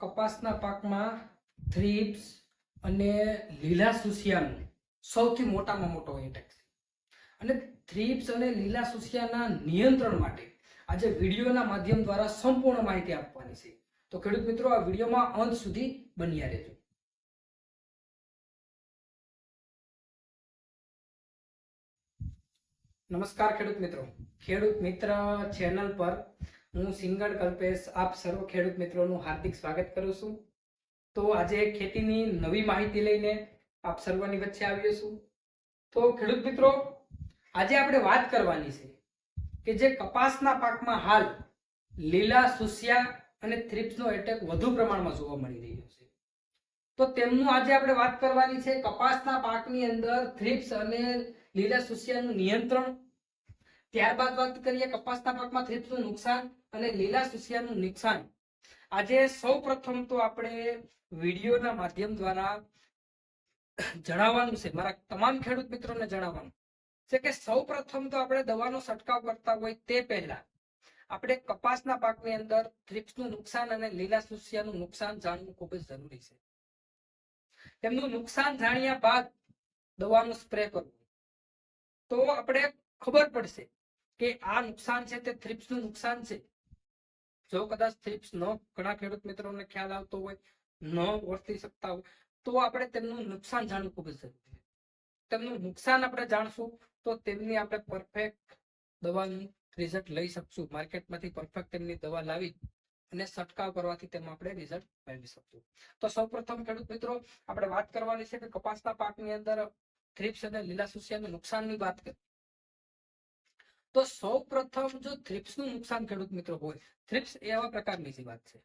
કપાસના પાકમાં થ્રીપ્સ અને લીલા સુસિયાનું સૌથી મોટામાં મોટો એટેક અને થ્રીપ્સ અને લીલા સુસિયાના નિયંત્રણ માટે આજે વિડીયોના માધ્યમ દ્વારા સંપૂર્ણ માહિતી આપવાની છે. તો ખેડૂત મિત્રો, આ વિડીયોમાં અંત સુધી બન્યા રહેજો. નમસ્કાર ખેડૂત મિત્રો. ખેડૂત મિત્ર ચેનલ પર હું સિંગડ કલ્પેશ, આપ સર્વ ખેડૂત મિત્રોનું હાર્દિક સ્વાગત કરું છું. તો આજે ખેતીની નવી માહિતી લઈને આપ સર્વની વચ્ચે આવ્યો છું. તો ખેડૂત મિત્રો, આજે આપણે વાત કરવાની છે કે જે કપાસના પાકમાં હાલ લીલા, સુસિયા અને થ્રિપ્સનો એટેક વધુ પ્રમાણમાં જોવા મળી રહ્યો છે. તો તેમનું આજે આપણે વાત કરવાની છે કપાસના પાકની અંદર થ્રિપ્સ અને લીલા, સુસિયાનું નિયંત્રણ. ત્યારબાદ વાત કરીએ કપાસના પાકમાં થ્રિપ્સનું નુકસાન. અને લીલા સુસિયાનું નુકસાન. આજે સૌ પ્રથમ તો આપણે વિડીયોના માધ્યમ દ્વારા જણાવવાનું છે. મારા તમામ ખેડૂત મિત્રોને જણાવવાનું છે કે સૌ પ્રથમ તો આપણે દવાનો છંટકાવ કરતા હોય તે પહેલા આપણે કપાસના પાકની અંદર થ્રિપ્સનું નુકસાન અને લીલા સુસિયાનું નુકસાન જાણવું ખૂબ જ જરૂરી છે. તેમનું નુકસાન જાણ્યા બાદ દવાનું સ્પ્રે કરવું. તો આપણે ખબર પડશે કે આ નુકસાન છે તે થ્રિપ્સનું નુકસાન છે. જો કદાચ થ્રિપ્સ ન, ઘણા ખેડૂત મિત્રોને ખ્યાલ આવતો હોય, ન ઓળખી શકતા હોય, તો આપણે તેમનું નુકસાન જાણવું ખૂબ જરૂરી છે. તેમનું નુકસાન આપણે જાણશું, તો તેમની આપણે પરફેક્ટ દવાનું રિઝલ્ટ લઈ શકશું. માર્કેટમાંથી પરફેક્ટ તેમની દવા લાવી અને છંટકાવ કરવાથી તેમાં આપણે રિઝલ્ટ મેળવી શકશું. તો સૌપ્રથમ ખેડૂત મિત્રો, આપણે વાત કરવાની છે કે કપાસના પાકની અંદર થ્રીપ્સ અને લીલા સુસિયાના નુકસાનની વાત કરીએ તો સૌ પ્રથમ જો થ્રિપ્સનું નુકસાન ખેડૂત મિત્રો હોય, થ્રિપ્સ એ આવા પ્રકારની જીવાત છે.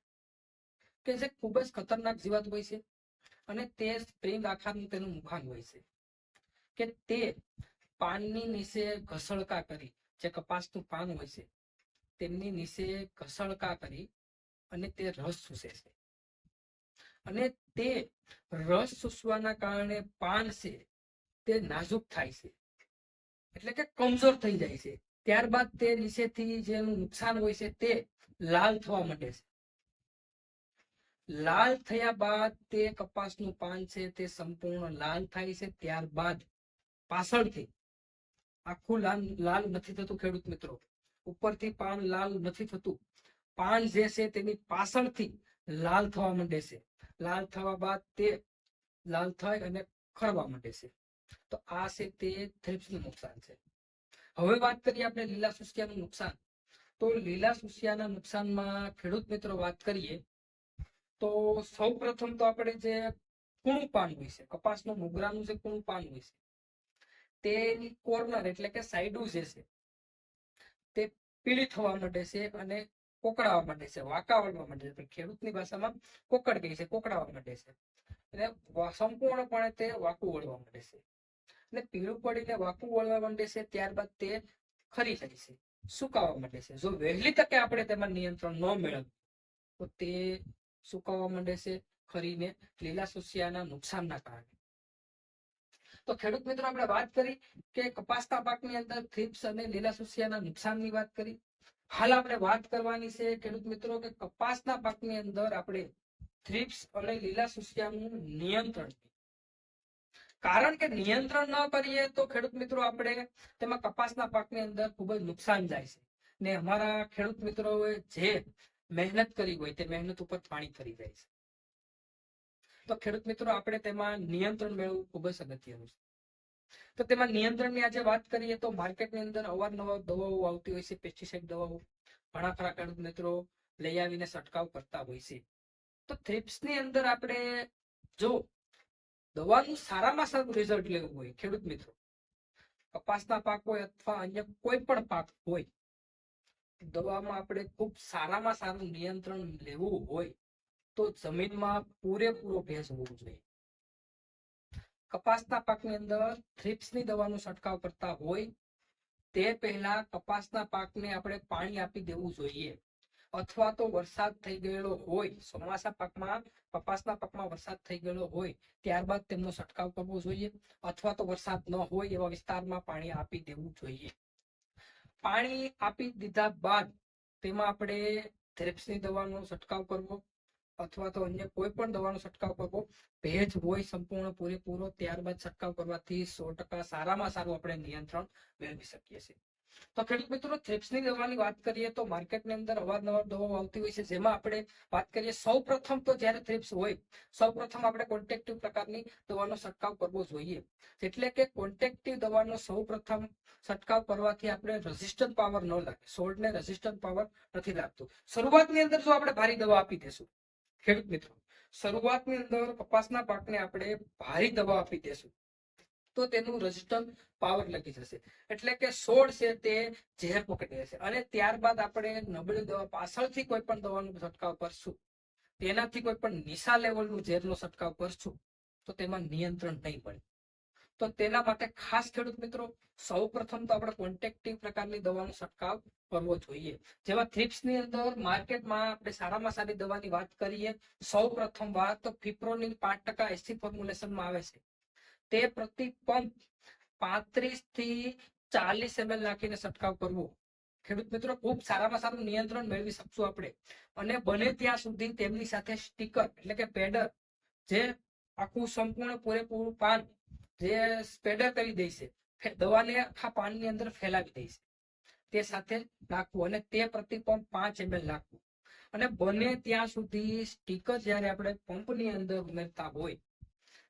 કે જે ખૂબ જ ખતરનાક જીવાત હોય છે અને તે સ્પ્રિંગ આખાનું તેનું મુખાન હોય છે. કે તે પાનની નીચે ઘસળકા કરી, જે કપાસનું પાન હોય છે, તેમની નીચે ઘસળકા કરી અને તે રસ ચૂસે છે. અને તે રસ ચૂસવાના કારણે પાન છે તે નાજુક થાય છે. એટલે કે કમજોર થઈ જાય છે. ત્યારબાદ તે નીચેથી જેનું નુકસાન હોય છે તે લાલ થવા માંડે છે. લાલ થયા બાદ તે કપાસનું પાન છે તે સંપૂર્ણ લાલ થાય છે. ત્યારબાદ પાછળથી આખું લાલ લાલ નથી થતું ખેડૂત મિત્રો. ઉપરથી પાન લાલ નથી થતું. પાન જે છે તેની પાછળથી લાલ થવા માંડે છે. લાલ થવા બાદ તે લાલ થાય અને ખરવા માંડે છે. તો આ છે તે થ્રિપ્સનું નુકસાન છે. હવે વાત કરીએ આપણે લીલા સુસિયાનું નુકસાન. તો લીલા સુસિયાના નુકસાનમાં ખેડૂત મિત્રો વાત કરીએ, તો સૌ પ્રથમ તો આપણે જે કૂણું પાન હોય છે, કપાસનું મુગરાનું જે કૂણું પાન હોય છે, તેની કોર્નર એટલે કે સાઈડું જે છે, તે પીળી થવા માંડે છે અને કોકડાવા માંડે છે વાંકા વળવા માંડે છે. ખેડૂતની ભાષામાં કોકડ કહે છે, કોકડાવા માંડે છે. એટલે સંપૂર્ણપણે તે વાંકું વળવા માંડે છે. અને પીળું પડીને વાકું વળવા માંડે છે, ત્યારબાદ તે ખરી જાય છે. સુકાવા માંડે છે. જો વહેલી તકે આપણે તેમાં નિયંત્રણ ન મેળવીએ, તો તે સુકાવા માંડે છે ખરીને લીલા સુસિયાના નુકસાનના કારણે. તો ખેડૂત મિત્રો, આપણે વાત કરી કે કપાસના પાકની અંદર થ્રીપ્સ અને લીલા સુસિયાના નુકસાનની વાત કરી. હાલ આપણે વાત કરવાની છે ખેડૂત મિત્રો કે કપાસના પાકની અંદર આપણે થ્રીપ્સ અને લીલા સુસિયાનું નિયંત્રણ કારણ કે નિયંત્રણ ન કરીએ તો ખેડૂત મિત્રો આપણે તેમાં કપાસના પાકની અંદર ખૂબ જ નુકસાન જાય છે. ને અમારા ખેડૂત મિત્રોએ જે મહેનત કરી હોય તે મહેનત ઉપર પાણી ફરી જાય છે. તો ખેડૂત મિત્રો આપણે તેમાં નિયંત્રણ મેળવવું ખૂબ જ અગત્યનું છે. તો તેમાં નિયંત્રણની આજે વાત કરીએ તો માર્કેટની અંદર અવારનવાર દવાઓ આવતી હોય છે પેસ્ટિસાઇડ દવાઓ. ઘણા ખરા ખેડૂત મિત્રો લઈ આવીને છંટકાવ કરતા હોય છે. તો થ્રિપ્સની અંદર આપણે જો દવાનું સારામાં સારું રિઝલ્ટ લેવું હોય, ખેડૂત મિત્રો. કપાસના પાક હોય અથવા અન્ય કોઈ પણ પાક હોય, દવામાં આપણે ખૂબ સારામાં સારું નિયંત્રણ લેવું હોય, તો જમીનમાં પૂરેપૂરો ભેજ હોવો જોઈએ. કપાસના પાકની અંદર થ્રિપ્સની દવાનો છંટકાવ કરતા હોય, તે પહેલા કપાસના પાકને આપણે પાણી આપી દેવું જોઈએ. અથવા તો વરસાદ થઈ ગયેલો હોય, ચોમાસા પાકમાં, કપાસના પાકમાં વરસાદ થઈ ગયેલો હોય, ત્યારબાદ તેમનો છંટકાવ કરવો જોઈએ અથવા તો વરસાદ ન હોય એવા વિસ્તારમાં પાણી આપી દેવું જોઈએ. પાણી આપી દીધા બાદ તેમાં આપણે થ્રેપ્સની દવાનો છંટકાવ કરવો અથવા તો અન્ય કોઈ પણ દવાનો છંટકાવ કરવો, ભેજ હોય સંપૂર્ણ પૂરેપૂરો, ત્યારબાદ છંટકાવ કરવાથી સો ટકા સારામાં સારું આપણે નિયંત્રણ મેળવી શકીએ છીએ. તો ખેડૂત મિત્રો થ્રિપ્સની દવાની વાત કરીએ તો માર્કેટની અંદર અવારનવાર દવાઓ આવતી હોય છે. જેમાં આપણે વાત કરીએ, સૌ પ્રથમ તો જ્યારે થ્રિપ્સ હોય, સૌ પ્રથમ આપણે કોન્ટેક્ટિવ પ્રકારની દવાનો છંટકાવ કરવો જોઈએ. એટલે કે કોન્ટેક્ટિવ દવાનો સૌ પ્રથમ છંટકાવ કરવાથી આપણે રેઝિસ્ટન્ટ પાવર ન લાગે સોલ્ટને રેઝિસ્ટન્ટ પાવર નથી લાગતું. શરૂઆતની અંદર જો આપણે ભારી દવા આપી દેશું, ખેડૂત મિત્રો, શરૂઆતની અંદર કપાસના પાકને આપણે ભારી દવા આપી દેશું. તો તેનું રેઝિસ્ટન્ટ પાવર લખી જશે. એટલે કે સોળ છે તે ઝેર પકડી જશે અને ત્યારબાદ આપણે નબળી દવા પાછળથી કોઈ પણ દવાનો છંટકાવ કરશું. તેનાથી કોઈ પણ નિશા લેવલનું ઝેરનો છંટકાવ કરશું. તો તેમાં નિયંત્રણ નહીં મળે તો તેના માટે ખાસ ખેડૂત મિત્રો સૌ પ્રથમ તો આપણે કોન્ટેક્ટિવ પ્રકારની દવાનો છંટકાવ કરવો જોઈએ. જેમાં થ્રિપ્સની અંદર માર્કેટમાં આપણે સારામાં સારી દવાની વાત કરીએ સૌ પ્રથમ વાત તો ફિપ્રોનિલ પાંચ ટકા એસી ફોર્મ્યુલેશનમાં આવે છે. તે પ્રતિ પંપ પાંત્રીસથી ચાલીસ એમએલ નાખીને છંટકાવ કરવો. ખેડૂત મિત્રો, ખૂબ સારામાં સારું નિયંત્રણ મેળવી શકશું આપણે. અને બને ત્યાં સુધી તેમની સાથે સ્ટીકર એટલે કે પેડર જે આખું સંપૂર્ણ પૂરેપૂરું પાન જે સ્પેડર કરી દેશે દવાને આખા પાનની અંદર ફેલાવી દેશે તે સાથે નાખવું અને તે પ્રતિ પંપ પાંચ એમએલ નાખવું. અને બને ત્યાં સુધી સ્ટીકર જ્યારે આપણે પંપની અંદર ઉમેરતા હોય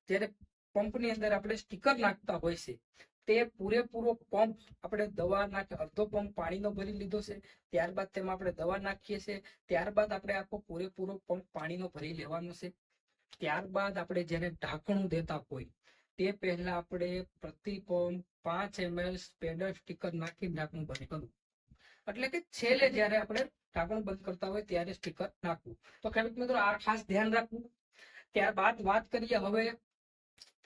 જ્યારે પંપની અંદર આપણે સ્ટીકર નાખતા હોય છે, તે પૂરેપૂરો પંપ આપણે દવા નાખે, અડધો પંપ પાણીનો ભરી લીધો છે, ત્યારબાદ તેમાં આપણે દવા નાખીએ છીએ, ત્યારબાદ આપણે આખો પૂરેપૂરો પંપ પાણીનો ભરી લેવાનો છે. ત્યારબાદ આપણે જેને ઢાંકણું દેતા હોય, તે પહેલા આપણે પ્રતિ પંપ પાંચ એમએલ સ્પેડર સ્ટીકર નાખી ઢાંકણું બંધ કરવું. એટલે કે છેલ્લે જ્યારે આપણે ઢાંકણું બંધ કરતા હોય ત્યારે સ્ટીકર નાખવું. તો ખેડૂત મિત્રો આ ખાસ ધ્યાન રાખવું. ત્યારબાદ વાત કરીએ હવે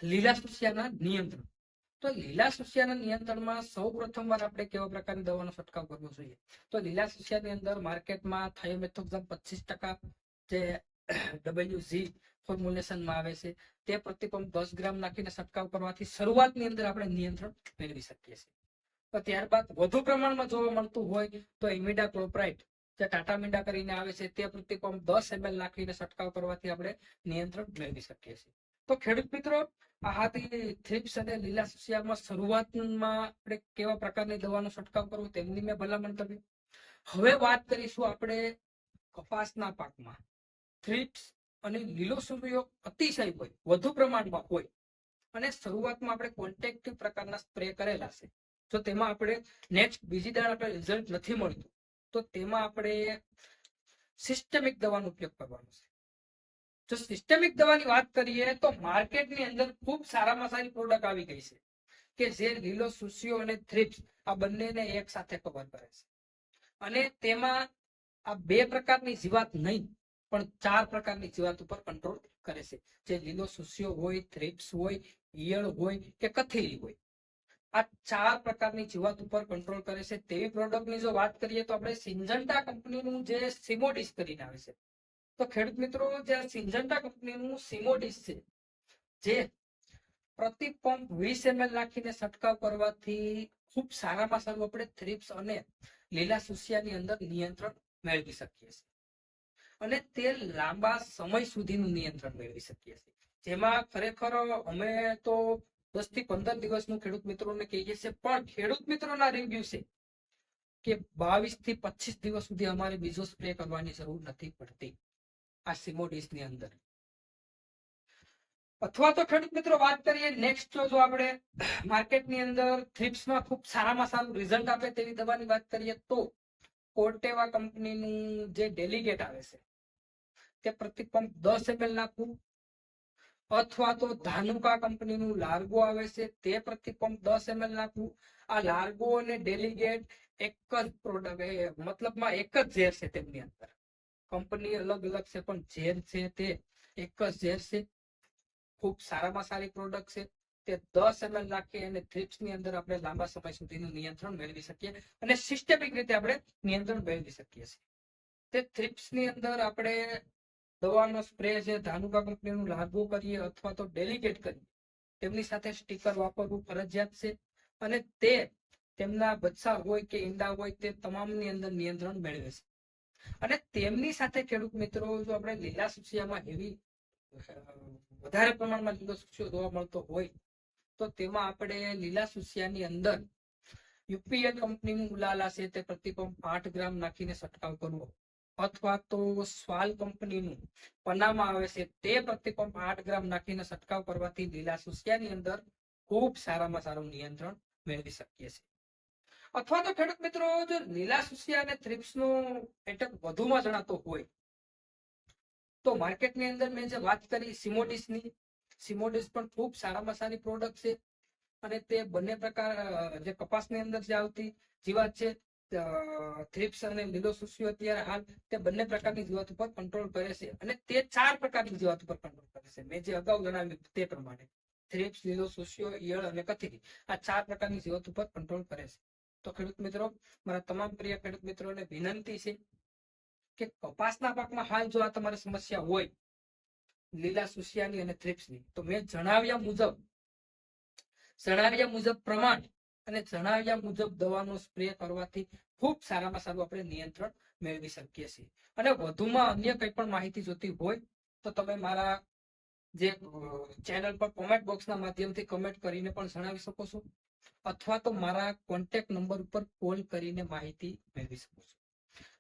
લીલા સુસિયાના નિયંત્રણ. તો લીલા સુસિયાના નિયંત્રણમાં સૌ પ્રથમવાર આપણે કેવા પ્રકારની દવાનો છંટકાવ કરવો જોઈએ? તો લીલા સુસિયાની અંદર માર્કેટમાં થાયોમેથોક્ઝમ પચીસ ટકા જે ડબલ્યુ ઝી ફોર્મ્યુલેશનમાં આવે છે, તે પ્રતિપંપ દસ ગ્રામ નાખીને છંટકાવ કરવાથી શરૂઆતની અંદર આપણે નિયંત્રણ મેળવી શકીએ છીએ. તો ત્યારબાદ વધુ પ્રમાણમાં જોવા મળતું હોય તો ઇમિડા ક્લોપ્રાઇટ, જે ટાટા મીંડા કરીને આવે છે, તે પ્રતિપંપ દસ એમએલ નાખીને છંટકાવ કરવાથી આપણે નિયંત્રણ મેળવી શકીએ છીએ. તો ખેડૂત મિત્રો, આ હાથી થ્રિપ્સ અને લીલા સુસિયામાં શરૂઆતમાં આપણે કેવા પ્રકારની દવાનો છંટકાવ કરવો તેમની મેં ભલામણ કરી. હવે વાત કરીશું આપણે કપાસના પાકમાં. થ્રિપ્સ અને લીલો સૂર્યો અતિશય હોય, વધુ પ્રમાણમાં હોય અને શરૂઆતમાં આપણે કોન્ટેક્ટિવ પ્રકારના સ્પ્રે કરેલા છે. તો તેમાં આપણે નેક્સ્ટ બીજી દાડ આપણે રિઝલ્ટ નથી મળતું. તો તેમાં આપણે સિસ્ટમિક દવાનો ઉપયોગ કરવાનો છે. જો સિસ્ટમિક દવાની વાત કરીએ તો માર્કેટની અંદર ખૂબ સારામાં સારી પ્રોડક્ટ આવી ગઈ છે કે જે લીલો સુસીઓ અને થ્રિપ્સ આ બંનેને એક સાથે કવર કરે છે. અને તેમાં આ બે પ્રકારની જીવાત નહીં, પણ ચાર પ્રકારની જીવાત ઉપર કંટ્રોલ કરે છે. જે લીલો સુસીઓ હોય થ્રિપ્સ હોય, ઈયળ હોય કે કથેરી હોય. આ ચાર પ્રકારની જીવાત ઉપર કંટ્રોલ કરે છે. તેવી પ્રોડક્ટની જો વાત કરીએ તો આપણે સિન્જન્ટા કંપનીનું જે સિમોડિસ કરીને આવે છે તો ખેડૂત મિત્રો, જે આ સિન્જન્ટા કંપનીનું સિમોડિસ છે, જે પ્રતિ પંપ વીસ એમએલ નાખીને છંટકાવ કરવાથી ખૂબ સારામાં સારું આપણે થ્રિપ્સ અને લીલા સુસિયાની અંદર નિયંત્રણ મેળવી શકીએ છીએ. અને તે લાંબા સમય સુધીનું નિયંત્રણ મેળવી શકીએ છીએ. જેમાં ખરેખર અમે તો દસથી પંદર દિવસનું ખેડૂત મિત્રોને કહીએ છીએ, પણ ખેડૂત મિત્રોના રિવ્યુ છે કે બાવીસથી પચીસ દિવસ સુધી અમારે બીજો સ્પ્રે કરવાની જરૂર નથી પડતી. આ સિમોડિસ અંદર. અથવા તો ખેડૂત મિત્રો વાત કરીએ નેક્સ્ટ જો આપણે માર્કેટની અંદર થ્રિપ્સમાં ખૂબ સારામાં સારું રિઝલ્ટ આપે તેવી દવાની વાત કરીએ તો કોર્ટેવા કંપનીનું જે ડેલિગેટ આવે છે, તે પ્રતિ પંપ દસ એમએલ નાખવું. અથવા તો ધાનુકા કંપનીનું લાર્ગો આવે છે, તે પ્રતિ પંપ દસ એમએલ નાખવું. આ લાર્ગો અને ડેલિગેટ એક જ પ્રોડક્ટ મતલબમાં એક જ ઝેર છે તેમની અંદર. કંપની અલગ અલગ છે, પણ ઝેર છે તે એક જ ઝેર છે. ખૂબ સારામાં સારી પ્રોડક્ટ છે. તે દસ એમએલ નાખી અને થ્રિપ્સની અંદર આપણે લાંબા સમય સુધીનું નિયંત્રણ મેળવી શકીએ અને સિસ્ટેમિક રીતે આપણે નિયંત્રણ મેળવી શકીએ છીએ. તે થ્રિપ્સની અંદર આપણે દવાનો સ્પ્રે છે ધાનુકા કંપનીનું લાગુ કરીએ અથવા તો ડેલિગેટ કરીએ, તેમની સાથે સ્ટીકર વાપરવું ફરજિયાત છે અને તે તેમના બચ્ચા હોય કે ઈંડા હોય તે તમામની અંદર નિયંત્રણ મેળવે છે. અને તેમની સાથે ખેડૂત મિત્રો, જો આપણે લીલા સુસિયામાં હેવી વધારે પ્રમાણમાં લીલો સુસિયો જોવા મળતો હોય, તો તેમાં આપણે લીલા સુસિયાની અંદર યુપીએલ કંપનીનું ઉલાલા છે તે પ્રતિપંપ આઠ ગ્રામ નાખીને છંટકાવ કરવો. અથવા તો સ્વાલ કંપનીનું પનામાં આવે છે, તે પ્રતિપંપ આઠ ગ્રામ નાખીને છંટકાવ કરવાથી લીલા સુસિયાની અંદર ખૂબ સારામાં સારું નિયંત્રણ મેળવી શકીએ છીએ. અથવા તો ખેડૂત મિત્રો જો લીલા સુસિયા અને થ્રિપ્સ નો એટેક વધુમાં જણાતો હોય. તો માર્કેટની અંદર મેં જે વાત કરી સિમોડિસની, સિમોડિસ પણ ખૂબ સારામાં સારી પ્રોડક્ટ છે અને તે બંને પ્રકાર જે કપાસની અંદર જે આવતી જીવાત છે થ્રિપ્સ અને લીલો સુસિયો અત્યારે હાલ તે બંને પ્રકારની જીવાત ઉપર કંટ્રોલ કરે છે અને તે ચાર પ્રકારની જીવાત ઉપર કંટ્રોલ કરે છે. મેં જે અગાઉ જણાવ્યું તે પ્રમાણે થ્રિપ્સ લીલો સુસિયો ઈયળ અને કથિરી આ ચાર પ્રકારની જીવાત ઉપર કંટ્રોલ કરે છે. તો ખેડૂત મિત્રો, મારા તમામ પ્રિય ખેડૂત મિત્રોને વિનંતી છે કે કપાસના પાકમાં હાલ જો આ તમારી સમસ્યા હોય, લીલા સુસિયાની અને થ્રિપ્સની, તો મેં જણાવ્યા મુજબ જણાવ્યા મુજબ પ્રમાણ અને જણાવ્યા મુજબ દવાનો સ્પ્રે કરવાથી ખૂબ સારામાં સારું આપણે નિયંત્રણ મેળવી શકીએ છીએ. અને વધુમાં અન્ય કંઈ પણ માહિતી જોતી હોય, તો તમે મારા જે ચેનલ પર કોમેન્ટ બોક્સના માધ્યમથી કમેન્ટ કરીને પણ જણાવી શકો છો. અથવા તો મારા કોન્ટેક્ટ નંબર ઉપર કોલ કરીને માહિતી મેળવી શકો છો.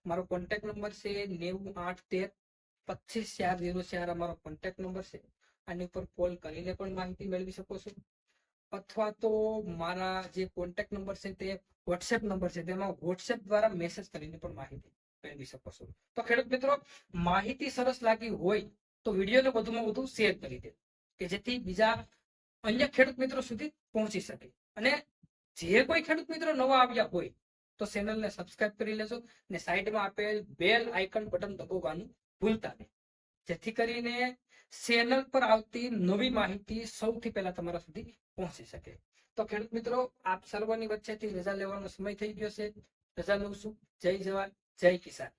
મારો કોન્ટેક્ટ નંબર છે નેવું આઠ તેર પચીસ ચાર ઝીરો ચાર અમારો કોન્ટેક્ટ નંબર છે. આની ઉપર કોલ કરીને પણ માહિતી મેળવી શકો છો. અથવા તો મારા જે કોન્ટેક્ટ નંબર છે તે વોટ્સએપ નંબર છે તેમાં વોટ્સએપ દ્વારા મેસેજ કરીને પણ માહિતી મેળવી શકો છો. તો ખેડૂત મિત્રો, માહિતી સરસ લાગી હોય તો વિડીયોને વધુમાં વધુ શેર કરી દે કે જેથી બીજા અન્ય ખેડૂત મિત્રો સુધી પહોંચી શકે. અને જે કોઈ ખેડૂત મિત્રો નવા આવ્યા હોય, તો ચેનલને સબસ્ક્રાઇબ કરી લેજો અને સાઈડમાં આપેલ બેલ આઇકન બટન દબાવવાનું ભૂલતા નહીં. જેથી કરીને ચેનલ પર આવતી નવી માહિતી સૌથી પહેલા તમારા સુધી પહોંચી શકે. તો ખેડૂત મિત્રો, આપ સર્વની વચ્ચેથી રજા લેવાનો સમય થઈ ગયો છે. રજા લઉં છું. જય જવાન, જય કિસાન.